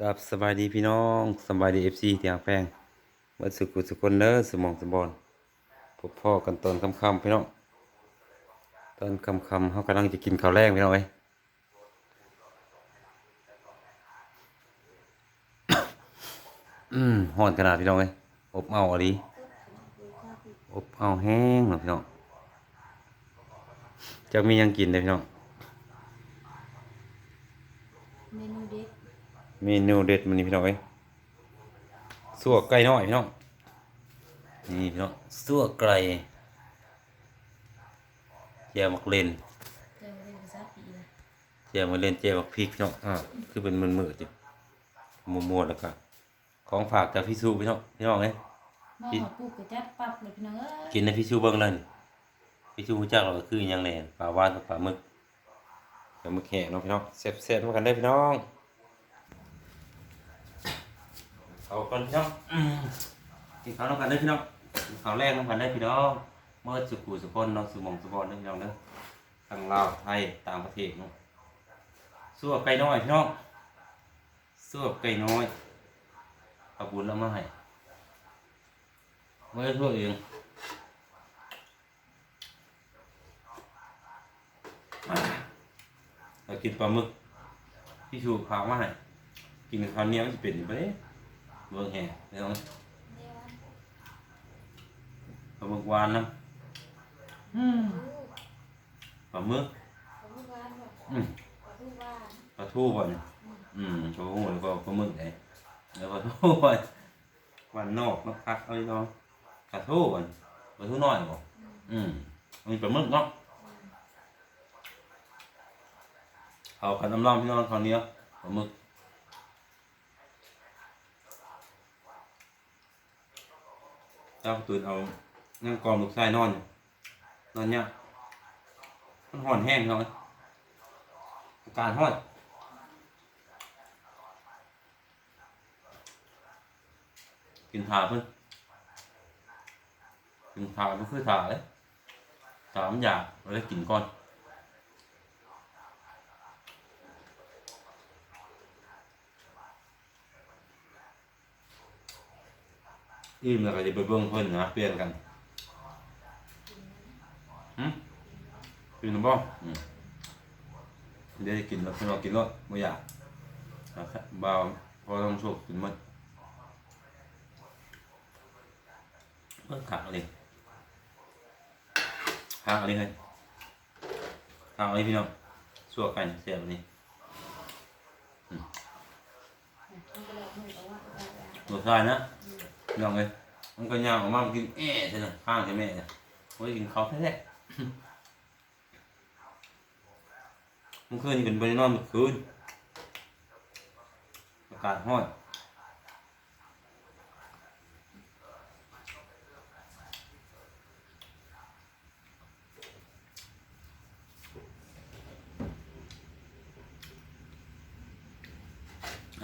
กับสบายดีพี่น้องสบายดีเอฟซีที่อ่างแพงวัดสุขุสุคนเด้อสมองสมบอนพบพ่อกันตอนค่ำๆพี่น้องตอนค่ำๆเขากำลังจะกินข้าวแรงพี่น้องเอ้ยอืมห่อนขนาดพี่น้องเอ้อบเอาอะดิอบเอาแห้งเนาะพี่น้องจะมียังกินเลยพี่น้อง เมนูเด็ด เมนูเด็ดมันนี่พี่น้องเอ้ยสั่วไก่น้อยพี่น้องนี่พี่น้องสั่วไก่เจียวมักเลนเจอเรียนภาษาปีเลยเจียวมักเลนเจียวมักพริกพี่น้องอ่าคือเป็นมือมือจิมัวๆแล้วก็ของฝากจากพี่ซูพี่น้องพี่น้องเอ้ยมาหอปลูกกระจัดปั๊บเลยพี่น้องเอ้ยกินในพี่ชูเบิ้งเลยนี่พี่ชูรู้จักเราก็คือหยังแหน่ปลาวานกับปลาหมึกปลาหมึกแห้งเนาะพี่น้องแซ่บๆมากันได้อพี่น้อง เอาก่อนพี่น้องอืมกินข้าวน้ำกันได้พี่น้องกินข้าวแรกน้ำกันได้พี่น้องเมื่อสุกูสุคนเนาะสุมองสุบอลได้อพี่น้องเด้อทั้งลาวไทยต่างประเทศเนาะสู้กับไก่น้อยพี่น้องสู้กับไก่น้อยเอาบุญเอามาให้ไม่ได้ทั่วเองเรากินปลาหมึกพี่ชูพามาให้กินข้าวเหนียวมันจะเป็นไป เลยเบิ่งแห่ไม่ต้องปลาหมึกหวานนะอืมปลาหมึกอืมปลาทูบ่อนอืมปลาทูแล้วก็ปลาหมึกไงแล้วปลาทูบ่อนวันนอกนักพักเอาอีกเนาะปลาทูบ่อนปลาทูน้อยบ่อืมมีปลาหมึกเนาะเอากันน้ำร้อนพี่น้องคราวนี้ปลาหมึก เจ้าตื่นเอานั่งกองลูกชายนอนนอนเนี่ยมันห่อนแห้งเนาะอาการห้อนกินถาเพิ่นกินถาไม่คือถาเลยถามันอยากเราได้กินก่อน อิ่มแล้วก็จะไปเบิ่งเพิ่นนะเปลี่ยนกันหืมกินหรือเปล่าอืมเดี๋ยวจะกินแล้วเพิ่นเอากินแล้วไม่อยากนะครับบ่าวพอต้องโชคกินหมดเพิ่นขักอะไรหักอะไรให้หักอะไรพี่น้องสั่วไก่เสียบอันนี้มันก็เลยมือบอกว่าเอาไว้ตัวชายนะน้องเอ้ยมันก็ย่างออกมามันกินแอะใช่ไหมข้างใช่ไหมเนี่ยโอ้ยกินเขาวแท้ๆเมื่อคืนนี่ เป็นบริโนอนเมื่อคืนอากาศร้อน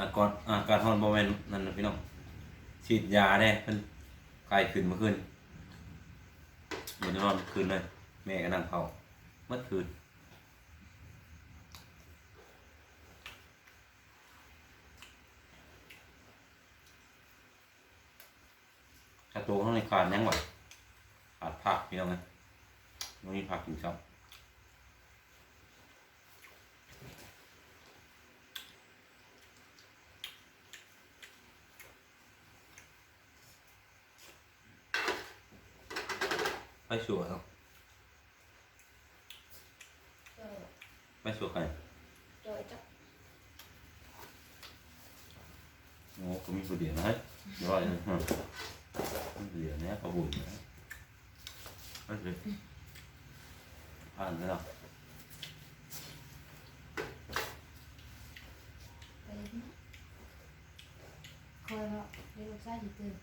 อากาศอากาศร้อนบ่แม่นนั่นนะพี่น้อง ฉีดยาแน่เพิ่นไข้ขึ้นเมื่อคืนบริโนอนเมื่อคืนเลย แม่ก็นั่งเฝ้าเมื่อคืนกระตูข้างในขาดยังไหวขาดผักพี่น้องไงไม่มีผักอยู่ครับ ไปชัวร์เนาะเออไปชัวร์กันจอยจับโอ้ก็มีผู้เดียวนะเฮ้ยเดี๋ยวว่าอย่างนั้นฮะมีผู้เดียวเนี่ยเขาบุญนะไปเลยผ่านแล้วไปนี่คอยเนาะเรียกลูกชายสิตื่น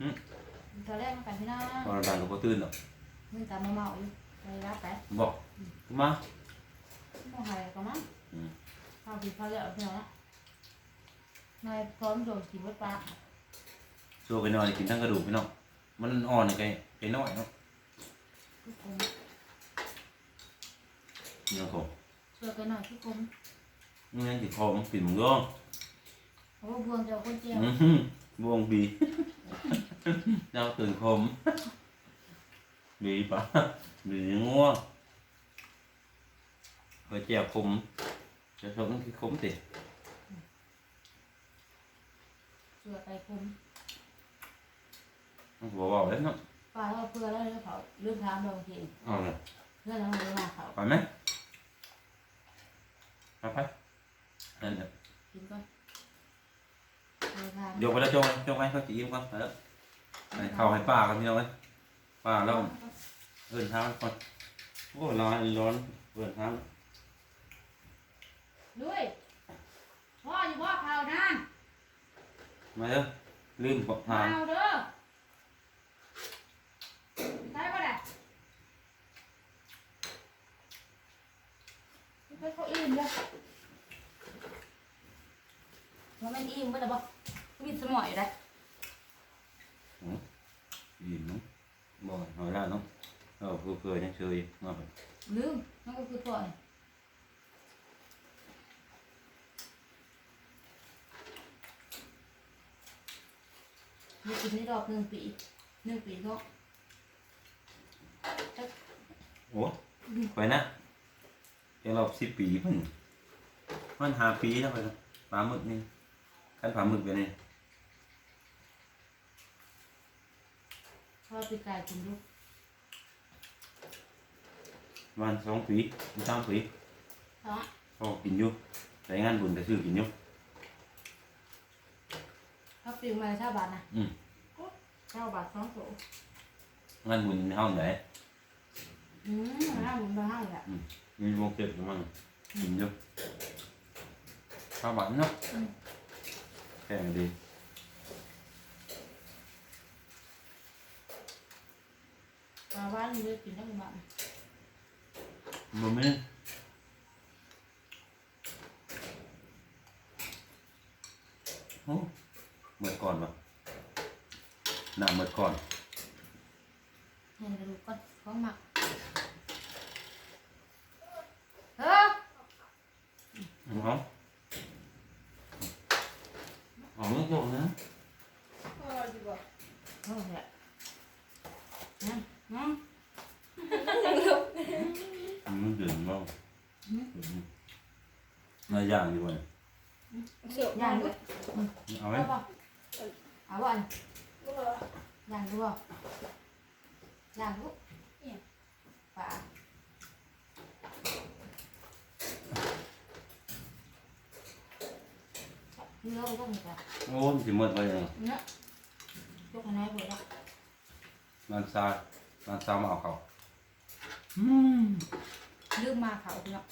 อืม ตอนแรกมันกันพี่น้องตอนดังก็บ่ตื่นหรอกมึงตามมาเมาอยู่ไปรับไปบอกมามองหายก็มั้งอืมข้าวกินข้าวแล้วพี่น้องนายพร้อมโดดกินวัดปลาชัวร์ไปหน่อยกินทั้งกระดูกพี่น้องมันอ่อนไงไก่น้อยเนาะทุกคนนี่ครับผมช่วยกันหน่อยทุกคนนี่งั้นติดคอมันปิ่มเงื้อเขาบวงเจ้าคนเจียวอื้อหือวงบี เจ้าตื่นคมบีปะบีงัวเคยเจียวคมจะชมคือคมติเสือไก่คุมบอกว่าเลยเนาะปลาเราเพื่อแล้วเรื่องเขาเรื่องทางเราเองเอาเลยเรื่องเราเรื่องเขาไปไหมไปไปนั่นแหละกินก่อนเรื่องทางเดี๋ยวไปแล้วจงจงไปเขาจีมก่อนไปแล้ว ให้เข้าให้ป้ากันพี่น้องไหมป้าแล้วเอินเท้าก่อนโอ้ร้อนร้อนเอินเท้าด้วยพ่ออยู่พ่อเผานะมาเด้อลืมบอกเผาทางเด้อใช่ปะเนี่ยไปเขาอิ่มเลยมันไม่อิ่มปะเนี่ยบ่มีสมองอยู่ได้ ยินเนาะบ่อยหอยแล้วเนาะเออเพื่อเพื่อยังเชยมาไปลืมนั่นก็คือก่อนมีกินได้ดอกหนึ่งปีหนึ่งปีก็โอ้ไปนะเดี๋ยวเราสิบปีเพิ่นมันหาปีแล้วไปนะปลาหมึกนี่ขั้นปลาหมึกไปนี่ พอปีกายกินดูวันสองปีสามปีเนาะพอกินอยู่ใส่งานบุญแต่ซื้อกินอยู่ถ้าปีกมาเช่าบาทนะอืมเช่าบาทสองโถงานบุญในห้องไหนอืมห้าหมื่นบาทห้าแหละมีวงเก็บอยู่มั้งกินอยู่ข้าวบันเนาะแข็งดีปลาบ้านนี่เลยกินได้ประมาณบ่มีโอ้เมื่อก่อนปะหน้าเมื่อก่อนเห็นกระดูกก้อนของหมักเออ เอาเอาเมื่อก่อนนะ เออแหละนั่นนั่น มันเดือดมากน่า ย่างดีกว่าย่างด้วยเอาไหมเอาป่ะเอาป่ะย่างดูป่ะย่างดูเนี่ยปลาเนื้อมันต้องมีจ้ะโอ้มันจะหมดไปยังเนื้อยกคะแนนไปแล้วร้านซาร้านซามาเอาเขาอืมลืมมาเขาเนาะ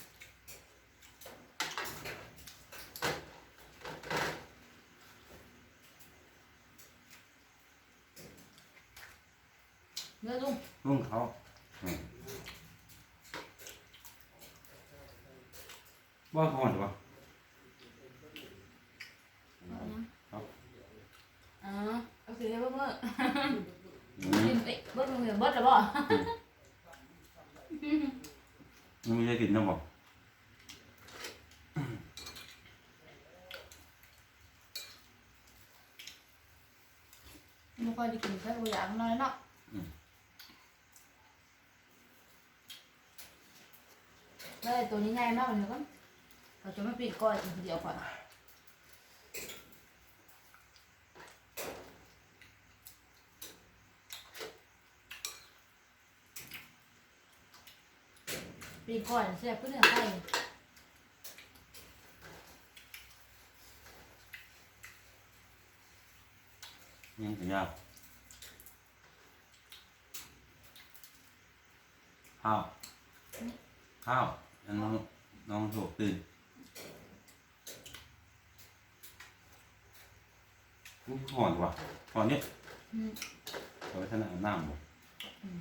เนื้อลุงลุงเขาอืมว่าก่อนวะอ๋อเอาสิเบิ้งเบิ้งอืมกินไปเบิ้งเบิ้งเบิ้งแล้วบ่มันไม่ได้กินนะบอกไม่ค่อยได้กินแค่ตัวอย่างน้อยเนาะแล้ว ไอ้ตัวนี้ง่ายมากเลยก่อนเราจะไม่ปิดก้อยเดียวก่อนปีก่อนเสียเพื่อนไข่ยังถึงยาข้าวข้าว อันน้องน้องถูกตื่นอุ๊ยหอนว่ะหอนเนี่ยอืมเอาไว้ท่านอาบน้ำบ่อืม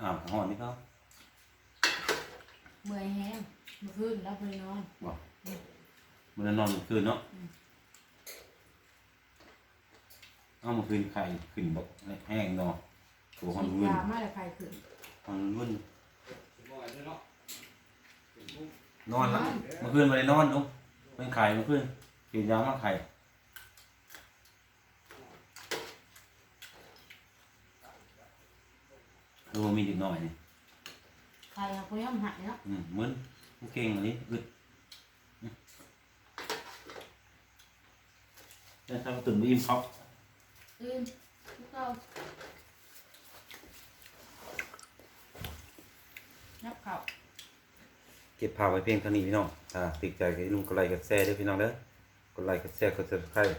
อาบหอนนี่เขาเมื่อยแห้งเมื่อคืนรับเลยนอน มันนอนเมื่อคืนเนาะอืม เอาเมื่อคืนไข่ขึ้นบกแห้งเนาะตัวหอนฉีดมืนยามาแล้วใครขึ้นมันวุ่นนอนละเมื่อคืนไม่ได้นอนลุงเป็นไข่เมื่อคืนกินยามาไข่ดูมีเด็กหน่อยนี่ใครเอาไปย่อมหายเนาะอืมมึนมึงเก่งอันนี้อึดอืมแต่ถ้าตื่นไม่อิ่มเขา ตื่นพวกเรานับเข่าเก็บภาพไว้เพียงเท่านี้พี่น้องอ่าติดใจกับลุงกดไลค์กดแชร์ด้วยพี่น้องเด้อกดไลค์กดแชร์กด subscribe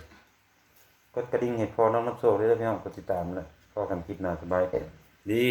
กดกระดิ่งให้พอน้องน้ำโซ่ด้วยเด้อพี่น้องกดติดตามเลยพอกันคลิปหน้าสบายดี